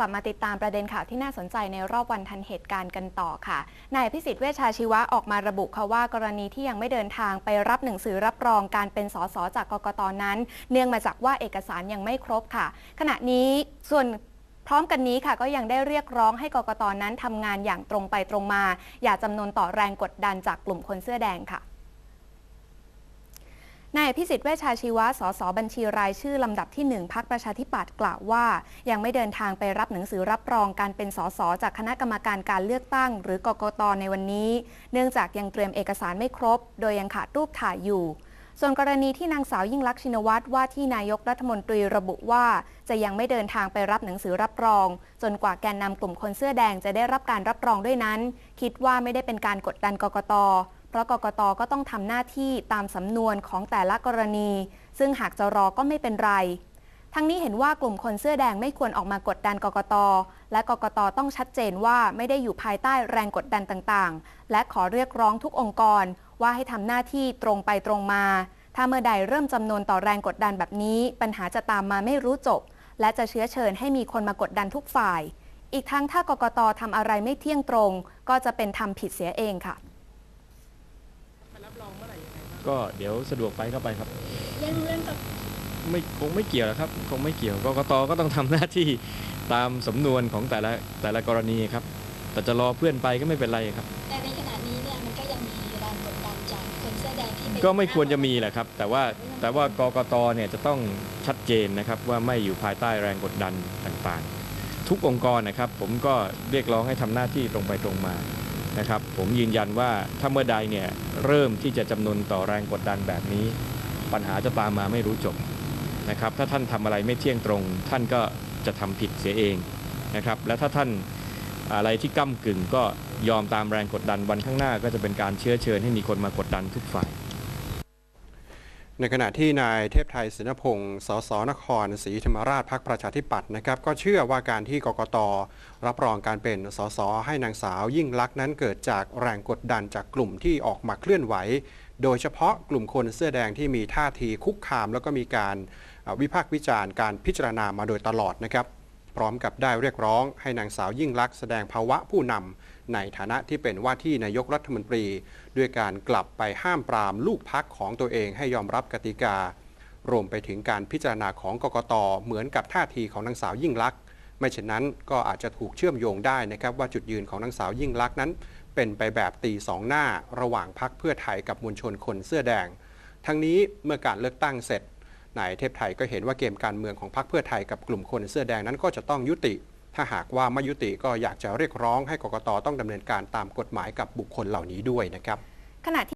กลับมาติดตามประเด็นข่าวที่น่าสนใจในรอบวันทันเหตุการณ์กันต่อค่ะ นายพิสิทธิ์เวชชาชีวะออกมาระบุค่ะว่ากรณีที่ยังไม่เดินทางไปรับหนังสือรับรองการเป็นสสจากกกตนั้น เนื่องมาจากว่าเอกสารยังไม่ครบค่ะ ขณะนี้ส่วนพร้อมกันนี้ค่ะก็ยังได้เรียกร้องให้กกตนั้นทำงานอย่างตรงไปตรงมา อย่าจำนวนต่อแรงกดดันจากกลุ่มคนเสื้อแดงค่ะ นายอภิสิทธิ์เวชชาชีวะ สสบัญชีรายชื่อลำดับที่ 1พักประชาธิปัตย์กล่าวว่า ยังไม่เดินทางไปรับหนังสือรับรองการเป็นสสจากคณะกรรมการการเลือกตั้ง หรือกกตในวันนี้ เนื่องจากยังเตรียมเอกสารไม่ครบ โดยยังขาดรูปถ่ายอยู่ ส่วนกรณีที่นางสาวยิ่งลักษณ์ชินวัตรว่าที่นายกรัฐมนตรีระบุว่า จะยังไม่เดินทางไปรับหนังสือรับรอง จนกว่าแกนนำกลุ่มคนเสื้อแดงจะได้รับการรับรองด้วยนั้น คิดว่าไม่ได้เป็นการกดดันกกต เพราะกกตก็ต้องทำหน้าที่ตามสำนวนของแต่ละกรณี ซึ่งหากจะรอก็ไม่เป็นไร ทั้งนี้เห็นว่ากลุ่มคนเสื้อแดงไม่ควรออกมากดดันกกต และกกตต้องชัดเจนว่าไม่ได้อยู่ภายใต้แรงกดดันต่างๆ และขอเรียกร้องทุกองค์กร ว่าให้ทำหน้าที่ตรงไปตรงมา ถ้าเมื่อใดเริ่มจำนวนต่อแรงกดดันแบบนี้ ปัญหาจะตามมาไม่รู้จบ และจะเชื้อเชิญให้มีคนมากดดันทุกฝ่าย อีกทั้งถ้ากกตทำอะไรไม่เที่ยงตรง ก็จะเป็นทำผิดเสียเองค่ะ ก็เดี๋ยวสะดวกไปก็ไปครับเรื่องเรื่องกับไม่คงไม่เกี่ยวหรอกครับ คงไม่เกี่ยวกกตก็ต้องทำหน้าที่ตามสำนวนของแต่ละแต่ละกรณีครับ แต่จะรอเพื่อนไปก็ไม่เป็นไรครับ แต่ในขณะนี้เนี่ยมันก็ยังมีแรงกดดันจากคนเสื้อแดงที่เป็นก็ไม่ควรจะมีแหละครับ แต่ว่าแต่ว่ากกตเนี่ยจะต้องชัดเจนนะครับว่าไม่อยู่ภายใต้แรงกดดันต่างๆ ทุกองค์กรนะครับ ผมก็เรียกร้องให้ทำหน้าที่ตรงไปตรงมา นะครับผมยืนยันว่าถ้าเมื่อใดเนี่ยเริ่มที่จะจำนวนต่อแรงกดดันแบบนี้ ปัญหาจะตามมาไม่รู้จบนะครับถ้าท่านทำอะไรไม่เที่ยงตรง ท่านก็จะทำผิดเสียเองนะครับและถ้าท่านอะไรที่ก้ากึ่งก็ยอมตามแรงกดดันวันข้างหน้าก็จะเป็นการเชื้อเชิญให้มีคนมากดดันทุกฝ่าย ในขณะที่นายเทพไทยศินพงศ์สสนครศรีธรรมราชพักประชาธิปัตย์นะครับ ก็เชื่อว่าการที่กกต รับรองการเป็นสสให้นางสาวยิ่งลักษณ์นั้นเกิดจากแรงกดดันจากกลุ่มที่ออกมาเคลื่อนไหว โดยเฉพาะกลุ่มคนเสื้อแดงที่มีท่าทีคุกคาม แล้วก็มีการวิพากษ์วิจารณ์การพิจารณามาโดยตลอดนะครับ พร้อมกับได้เรียกร้องให้นางสาวยิ่งลักษณ์แสดงภาวะผู้นำในฐานะที่เป็นว่าที่นายกรัฐมนตรี ด้วยการกลับไปห้ามปรามลูกพักของตัวเองให้ยอมรับกติกา รวมไปถึงการพิจารณาของกกตเหมือนกับท่าทีของนางสาวยิ่งลักษณ์ไม่เช่นนั้นก็อาจจะถูกเชื่อมโยงได้นะครับว่าจุดยืนของนางสาวยิ่งลักษณ์นั้น เป็นไปแบบตีสองหน้า ระหว่างพักเพื่อไทยกับมวลชนคนเสื้อแดง ทั้งนี้เมื่อการเลือกตั้งเสร็จ นายเทพไทยก็เห็นว่าเกมการเมืองของพรรคเพื่อไทยกับกลุ่มคนเสื้อแดงนั้นก็จะต้องยุติ ถ้าหากว่าไม่ยุติก็อยากจะเรียกร้องให้กกตต้องดำเนินการตามกฎหมายกับบุคคลเหล่านี้ด้วยนะครับขณะที่